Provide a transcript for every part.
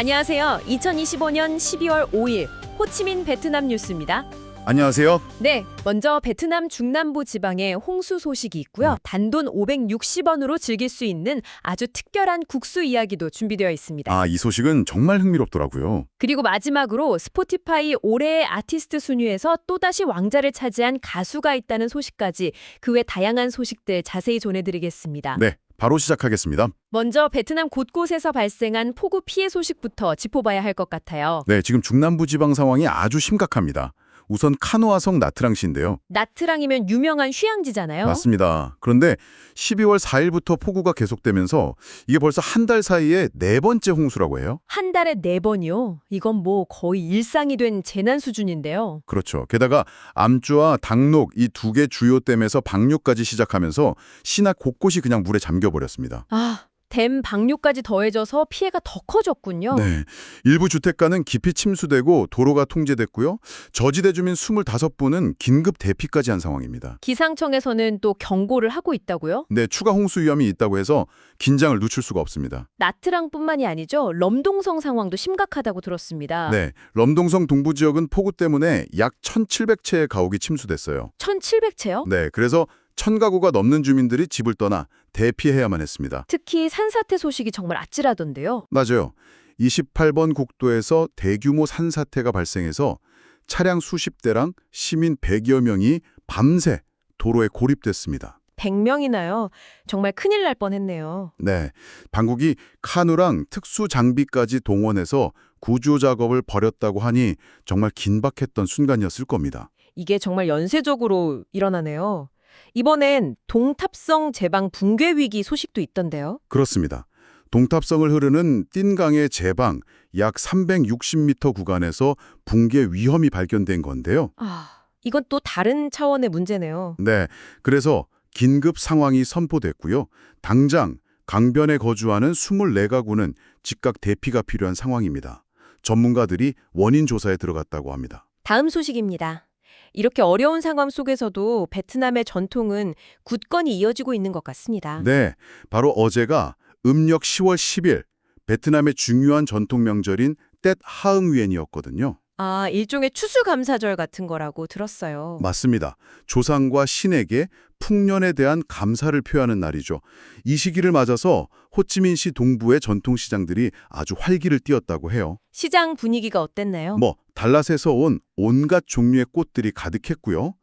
안녕하세요. 2025년 12월 5일 호치민 베트남 뉴스입니다. 안녕하세요. 네, 먼저 베트남 중남부 지방에 홍수 소식이 있고요. 단돈 560원으로 즐길 수 있는 아주 특별한 국수 이야기도 준비되어 있습니다. 아, 이 소식은 정말 흥미롭더라고요. 그리고 마지막으로 스포티파이 올해의 아티스트 순위에서 또다시 왕자를 차지한 가수가 있다는 소식까지 그 외 다양한 소식들 자세히 전해드리겠습니다. 네, 바로 시작하겠습니다. 먼저 베트남 곳곳에서 발생한 폭우 피해 소식부터 짚어봐야 할 것 같아요. 네, 지금 중남부 지방 상황이 아주 심각합니다. 우선 카누아성 나트랑시인데요. 나트랑이면 유명한 휴양지잖아요. 맞습니다. 그런데 12월 4일부터 폭우가 계속되면서 이게 벌써 한 달 사이에 네 번째 홍수라고 해요. 한 달에 네 번이요. 이건 뭐 거의 일상이 된 재난 수준인데요. 그렇죠. 게다가 암주와 당록 이 두 개 주요 댐에서 방류까지 시작하면서 시나 곳곳이 그냥 물에 잠겨버렸습니다. 아, 댐 방류까지 더해져서 피해가 더 커졌군요. 네. 일부 주택가는 깊이 침수되고 도로가 통제됐고요. 저지대 주민 25분은 긴급 대피까지 한 상황입니다. 기상청에서는 또 경고를 하고 있다고요? 네, 추가 홍수 위험이 있다고 해서 긴장을 늦출 수가 없습니다. 나트랑뿐만이 아니죠. 럼동성 상황도 심각하다고 들었습니다. 네, 럼동성 동부 지역은 폭우 때문에 약 1,700채의 가옥이 침수됐어요. 1700채요? 네, 그래서 1,000가구가 넘는 주민들이 집을 떠나 대피해야만 했습니다. 특히 산사태 소식이 정말 아찔하던데요. 맞아요. 28번 국도에서 대규모 산사태가 발생해서 차량 수십 대랑 시민 100여 명이 밤새 도로에 고립됐습니다. 100명이나요. 정말 큰일 날 뻔했네요. 네, 방국이 카누랑 특수 장비까지 동원해서 구조 작업을 벌였다고 하니 정말 긴박했던 순간이었을 겁니다. 이게 정말 연쇄적으로 일어나네요. 이번엔 동탑성 제방 붕괴 위기 소식도 있던데요. 그렇습니다. 동탑성을 흐르는 띵강의 제방 약 360m 구간에서 붕괴 위험이 발견된 건데요. 아, 이건 또 다른 차원의 문제네요. 네, 그래서 긴급 상황이 선포됐고요. 당장 강변에 거주하는 24가구는 즉각 대피가 필요한 상황입니다. 전문가들이 원인 조사에 들어갔다고 합니다. 다음 소식입니다. 이렇게 어려운 상황 속에서도 베트남의 전통은 굳건히 이어지고 있는 것 같습니다. 네, 바로 어제가 음력 10월 10일 베트남의 중요한 전통 명절인 떼 하응위엔이었거든요. 아, 일종의 추수감사절 같은 거라고 들었어요. 맞습니다. 조상과 신에게 풍년에 대한 감사를 표하는 날이죠. 이 시기를 맞아서 호치민시 동부의 전통시장들이 아주 활기를 띠었다고 해요. 시장 분위기가 어땠나요? 뭐 달랏에서 온 온갖 종류의 꽃들이 가득했고요.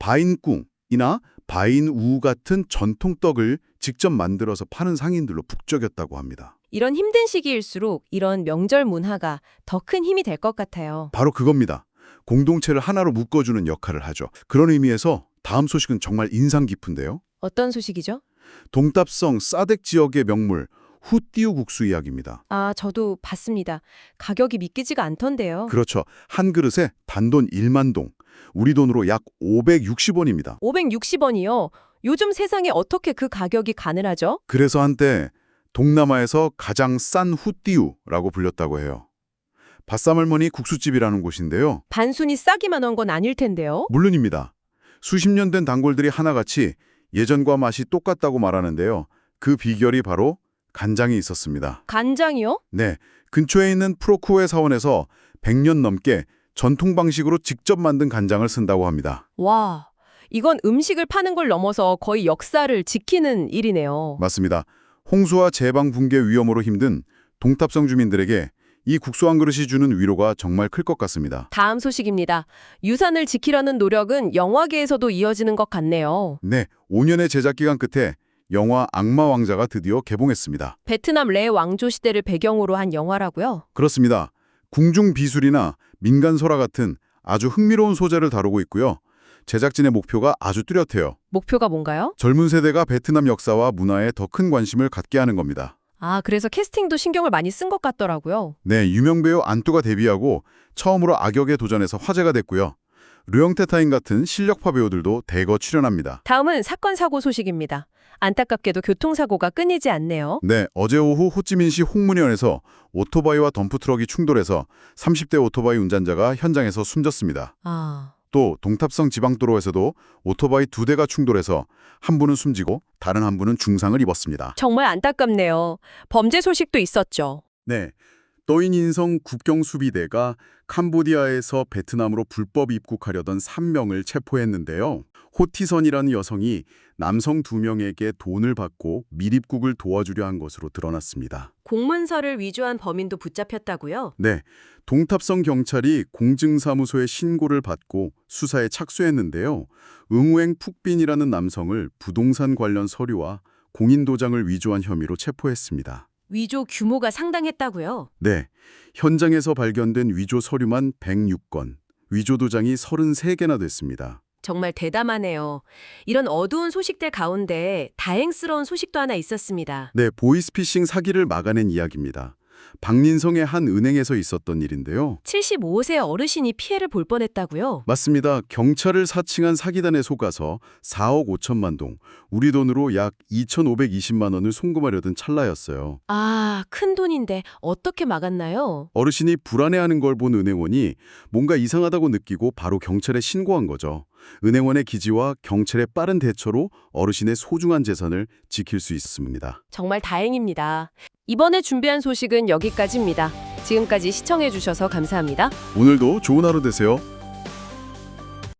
바인꿍이나 바인우 같은 전통떡을 직접 만들어서 파는 상인들로 북적였다고 합니다. 이런 힘든 시기일수록 이런 명절 문화가 더 큰 힘이 될 것 같아요. 바로 그겁니다. 공동체를 하나로 묶어주는 역할을 하죠. 그런 의미에서 다음 소식은 정말 인상 깊은데요. 어떤 소식이죠? 동탑성 사덱 지역의 명물 후띠우 국수 이야기입니다. 아, 저도 봤습니다. 가격이 믿기지가 않던데요. 그렇죠. 한 그릇에 단돈 1만 동, 우리 돈으로 약 560원입니다. 560원이요. 요즘 세상에 어떻게 그 가격이 가능하죠? 그래서 한때 동남아에서 가장 싼 후띠우라고 불렸다고 해요. 밭사물머니 국수집이라는 곳인데요. 단순히 싸기만 한 건 아닐 텐데요. 물론입니다. 수십 년 된 단골들이 하나같이 예전과 맛이 똑같다고 말하는데요. 그 비결이 바로 간장이 있었습니다. 간장이요? 네, 근처에 있는 프로쿠의 사원에서 100년 넘게 전통 방식으로 직접 만든 간장을 쓴다고 합니다. 와, 이건 음식을 파는 걸 넘어서 거의 역사를 지키는 일이네요. 맞습니다. 홍수와 제방 붕괴 위험으로 힘든 동탑성 주민들에게 이 국수 한 그릇이 주는 위로가 정말 클 것 같습니다. 다음 소식입니다. 유산을 지키려는 노력은 영화계에서도 이어지는 것 같네요. 네, 5년의 제작 기간 끝에 영화 악마 왕자가 드디어 개봉했습니다. 베트남 레 왕조 시대를 배경으로 한 영화라고요? 그렇습니다. 궁중 비술이나 민간 설화 같은 아주 흥미로운 소재를 다루고 있고요. 제작진의 목표가 아주 뚜렷해요. 목표가 뭔가요? 젊은 세대가 베트남 역사와 문화에 더 큰 관심을 갖게 하는 겁니다. 아, 그래서 캐스팅도 신경을 많이 쓴 것 같더라고요. 네, 유명 배우 안뚜가 데뷔하고 처음으로 악역에 도전해서 화제가 됐고요. 류영태 타인 같은 실력파 배우들도 대거 출연합니다. 다음은 사건 사고 소식입니다. 안타깝게도 교통사고가 끊이지 않네요. 네, 어제 오후 호찌민시 홍문현에서 오토바이와 덤프트럭이 충돌해서 30대 오토바이 운전자가 현장에서 숨졌습니다. 아, 또 동탑성 지방도로에서도 오토바이 두 대가 충돌해서 한 분은 숨지고 다른 한 분은 중상을 입었습니다. 정말 안타깝네요. 범죄 소식도 있었죠. 네, 떠인 인성 국경수비대가 캄보디아에서 베트남으로 불법 입국하려던 3명을 체포했는데요. 호티선이라는 여성이 남성 2명에게 돈을 받고 밀입국을 도와주려 한 것으로 드러났습니다. 공문서를 위조한 범인도 붙잡혔다고요? 네, 동탑성 경찰이 공증사무소에 신고를 받고 수사에 착수했는데요. 응우행 푹빈이라는 남성을 부동산 관련 서류와 공인도장을 위조한 혐의로 체포했습니다. 위조 규모가 상당했다고요? 네, 현장에서 발견된 위조 서류만 106건, 위조 도장이 33개나 됐습니다. 정말 대담하네요. 이런 어두운 소식들 가운데 다행스러운 소식도 하나 있었습니다. 네, 보이스피싱 사기를 막아낸 이야기입니다. 박린성의 한 은행에서 있었던 일인데요. 75세 어르신이 피해를 볼 뻔했다고요? 맞습니다. 경찰을 사칭한 사기단에 속아서 4억 5천만 동, 우리 돈으로 약 2,520만 원을 송금하려던 찰나였어요. 아, 큰 돈인데 어떻게 막았나요? 어르신이 불안해하는 걸 본 은행원이 뭔가 이상하다고 느끼고 바로 경찰에 신고한 거죠. 은행원의 기지와 경찰의 빠른 대처로 어르신의 소중한 재산을 지킬 수 있었습니다. 정말 다행입니다. 이번에 준비한 소식은 여기까지입니다. 지금까지 시청해주셔서 감사합니다. 오늘도 좋은 하루 되세요.